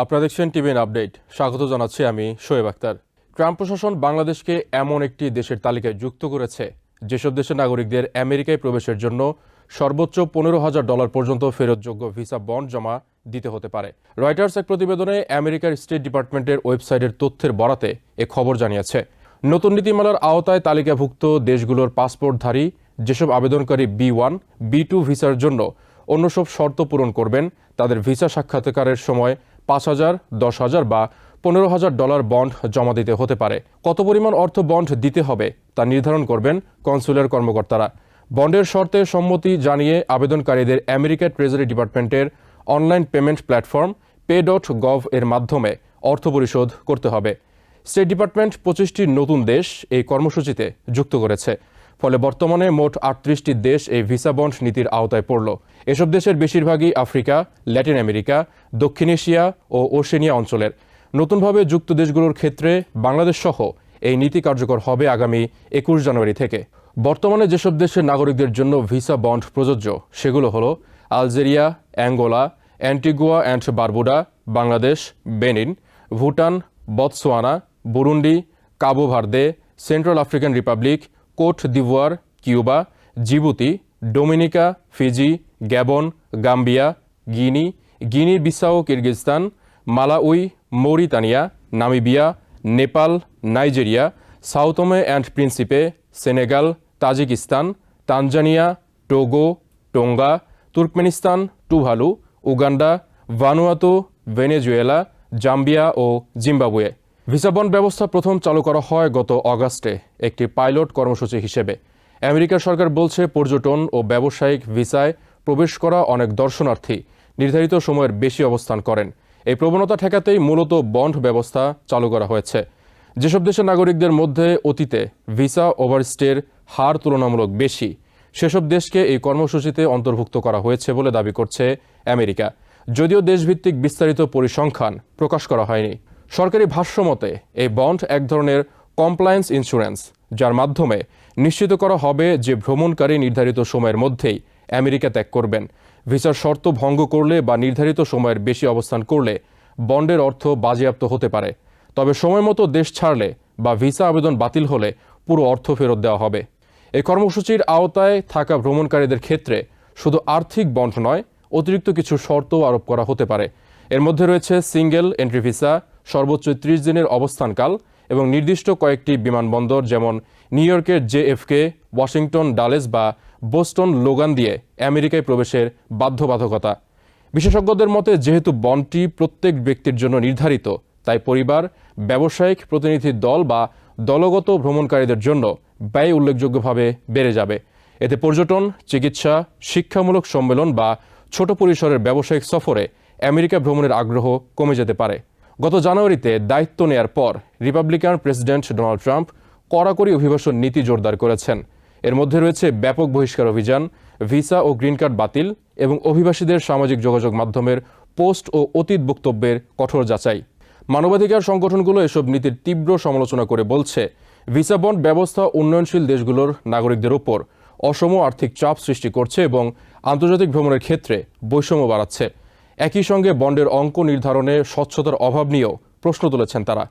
আপনারা দেখছেন TVN update. স্বাগত জানাচ্ছি আমি শোয়েব আক্তার। ট্রাম্প প্রশাসন বাংলাদেশকে এমন একটি দেশের তালিকায় যুক্ত করেছে, যেসব দেশের নাগরিকদের আমেরিকায় প্রবেশের জন্য সর্বোচ্চ পনেরো হাজার ডলার পর্যন্ত ফেরতযোগ্য ভিসা বন্ড জমা দিতে হতে পারে। রয়টার্স এক প্রতিবেদনে আমেরিকার স্টেট ডিপার্টমেন্টের ওয়েবসাইটের তথ্যের বরাতে এ খবর জানিয়েছে। নতুন নীতিমালার আওতায় তালিকাভুক্ত দেশগুলোর পাসপোর্টধারী, যেসব আবেদনকারী বি ওয়ান, বি টু ভিসার জন্য অন্য সব শর্ত পূরণ করবেন, তাদের ভিসা সাক্ষাৎকারের সময় পাঁচ হাজার, দশ হাজার বা পনেরো হাজার ডলার বন্ড জমা দিতে হতে পারে। কত পরিমাণ অর্থ বন্ড দিতে হবে তা নির্ধারণ করবেন কনসুলার কর্মকর্তারা। বন্ডের শর্তে সম্মতি জানিয়ে আবেদনকারীদের আমেরিকা ট্রেজারি ডিপার্টমেন্টের online payment platform pay dot gov এর মাধ্যমে অর্থ পরিশোধ করতে হবে। স্টেট ডিপার্টমেন্ট পঁচিশটি নতুন দেশ এই কর্মসূচিতে যুক্ত করেছে। ফলে বর্তমানে মোট আটত্রিশটি দেশ এই ভিসা বন্ড নীতির আওতায় পড়ল। এসব দেশের বেশিরভাগই আফ্রিকা, ল্যাটিন আমেরিকা, দক্ষিণ এশিয়া ও ওশেনিয়া অঞ্চলের। নতুনভাবে যুক্ত দেশগুলোর ক্ষেত্রে বাংলাদেশ সহ এই নীতি কার্যকর হবে আগামী একুশ জানুয়ারি থেকে। বর্তমানে যেসব দেশের নাগরিকদের জন্য ভিসা বন্ড প্রযোজ্য, সেগুলো হলো Algeria, Angola, Antigua and Barbuda, Bangladesh, Benin, Bhutan Botswana Burundi, Cabo Verde, Central African Republic Cote d'Ivoire, Cuba, Djibouti, Dominica, Fiji, Gabon, Gambia, Guinea Guinea Bissau Kyrgyzstan, Malawi, Mauritania, Namibia, Nepal, Nigeria, Sao Tome and Principe, Senegal, Tajikistan, Tanzania, Togo, Tonga, Turkmenistan, Tuvalu, Uganda, Vanuatu, Venezuela, Zambia O Zimbabwe. Visa bond ব্যবস্থা প্রথম চালু করা হয় গত অগাস্টে, একটি pilot কর্মসূচি হিসেবে। America সরকার বলছে, পর্যটন ও ব্যবসায়িক ভিসায় প্রবেশ করা অনেক দর্শনার্থী, নির্ধারিত সময়ের বেশি অবস্থান করেন। এই প্রবণতা ঠেকাতেই মূলত বন্ড ব্যবস্থা চালু করা হয়েছে। যেসব দেশের নাগরিকদের মধ্যে অতীতে ভিসা ওভারস্টের হার তুলনামূলক বেশি, সেসব দেশকে এই কর্মসূচিতে অন্তর্ভুক্ত করা হয়েছে বলে দাবি করছে আমেরিকা। যদিও দেশভিত্তিক বিস্তারিত পরিসংখ্যান প্রকাশ করা হয়নি। সরকারি ভাষ্যমতে এই বন্ড এক ধরনের কমপ্লায়েন্স ইন্স্যুরেন্স যার মাধ্যমে নিশ্চিত করা হবে যে ভ্রমণকারী নির্ধারিত সময়ের মধ্যেই আমেরিকা ত্যাগ করবেন। ভিসার শর্ত ভঙ্গ করলে বা নির্ধারিত সময়ের বেশি অবস্থান করলে বন্ডের অর্থ বাজেয়াপ্ত হতে পারে। তবে সময় মতো দেশ ছাড়লে বা ভিসা আবেদন বাতিল হলে পুরো অর্থ ফেরত দেওয়া হবে। এই কর্মসূচির আওতায় থাকা ভ্রমণকারীদের ক্ষেত্রে শুধু আর্থিক বন্ড নয়, অতিরিক্ত কিছু শর্তও আরোপ করা হতে পারে। এর মধ্যে রয়েছে সিঙ্গেল এন্ট্রি ভিসা সর্বোচ্চ ত্রিশ দিনের অবস্থানকাল এবং নির্দিষ্ট কয়েকটি বিমানবন্দর যেমন নিউ ইয়র্কের জেএফকে, ওয়াশিংটন, ডালেস বা বোস্টন, লোগান দিয়ে আমেরিকায় প্রবেশের বাধ্যবাধকতা। বিশেষজ্ঞদের মতে, যেহেতু বনটি প্রত্যেক ব্যক্তির জন্য নির্ধারিত, তাই পরিবার, ব্যবসায়িক প্রতিনিধি দল বা দলগত ভ্রমণকারীদের জন্য ব্যয় উল্লেখযোগ্যভাবে বেড়ে যাবে। এতে পর্যটন, চিকিৎসা, শিক্ষামূলক সম্মেলন বা ছোট পরিসরের ব্যবসায়িক সফরে আমেরিকা ভ্রমণের আগ্রহ কমে যেতে পারে। গত জানুয়ারিতে দায়িত্ব নেয়ার পর রিপাবলিকান প্রেসিডেন্ট ডোনাল্ড ট্রাম্প কড়াকড়ি অভিবাসন নীতি জোরদার করেছেন। এর মধ্যে রয়েছে ব্যাপক বহিষ্কার অভিযান, ভিসা ও গ্রিন কার্ড বাতিল এবং অভিবাসীদের সামাজিক যোগাযোগ মাধ্যমের পোস্ট ও অতীত বক্তব্যের কঠোর যাচাই। মানবাধিকার সংগঠনগুলো এসব নীতির তীব্র সমালোচনা করে বলছে, ভিসা বন্ড ব্যবস্থা উন্নয়নশীল দেশগুলোর নাগরিকদের ওপর অসম আর্থিক চাপ সৃষ্টি করছে এবং আন্তর্জাতিক ভ্রমণের ক্ষেত্রে বৈষম্য বাড়াচ্ছে। একই সঙ্গে বন্ডের অঙ্ক নির্ধারণে স্বচ্ছতার অভাব নিয়েও প্রশ্ন তুলেছেন তারা।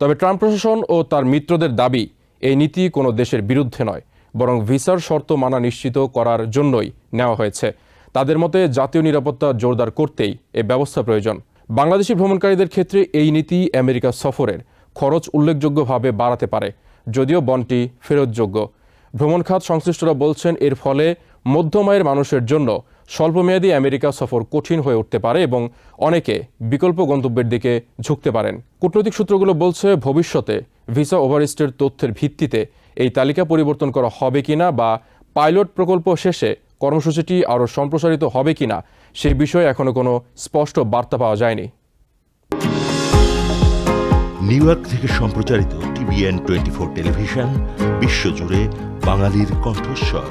তবে ট্রাম্প প্রশাসন ও তার মিত্রদের দাবি, এই নীতি কোনো দেশের বিরুদ্ধে নয়, বরং ভিসার শর্ত মানা নিশ্চিত করার জন্যই নেওয়া হয়েছে। তাদের মতে জাতীয় নিরাপত্তা জোরদার করতেই এ ব্যবস্থা প্রয়োজন। বাংলাদেশি ভ্রমণকারীদের ক্ষেত্রে এই নীতি আমেরিকা সফরের খরচ উল্লেখযোগ্যভাবে বাড়াতে পারে, যদিও বন্ডটি ফেরতযোগ্য। ভ্রমণ খাত সংশ্লিষ্টরা বলছেন, এর ফলে মধ্যম আয়ের মানুষের জন্য স্বল্পমেয়াদী আমেরিকা সফর কঠিন হয়ে উঠতে পারে এবং অনেকে বিকল্প গন্তব্যের দিকে ঝুঁকতে পারেন। কূটনৈতিক সূত্রগুলো বলছে, ভবিষ্যতে ভিসা ওভারস্টের তথ্যের ভিত্তিতে এই তালিকা পরিবর্তন করা হবে কিনা বা পাইলট প্রকল্প শেষে কর্মসূচিটি আরও সম্প্রসারিত হবে কিনা সেই বিষয়ে এখনও কোনো স্পষ্ট বার্তা পাওয়া যায়নি। নিউ ইয়র্ক থেকে সম্প্রচারিত টিভিএন টোয়েন্টি ফোর টেলিভিশন, বিশ্বজুড়ে বাঙালির কণ্ঠস্বর।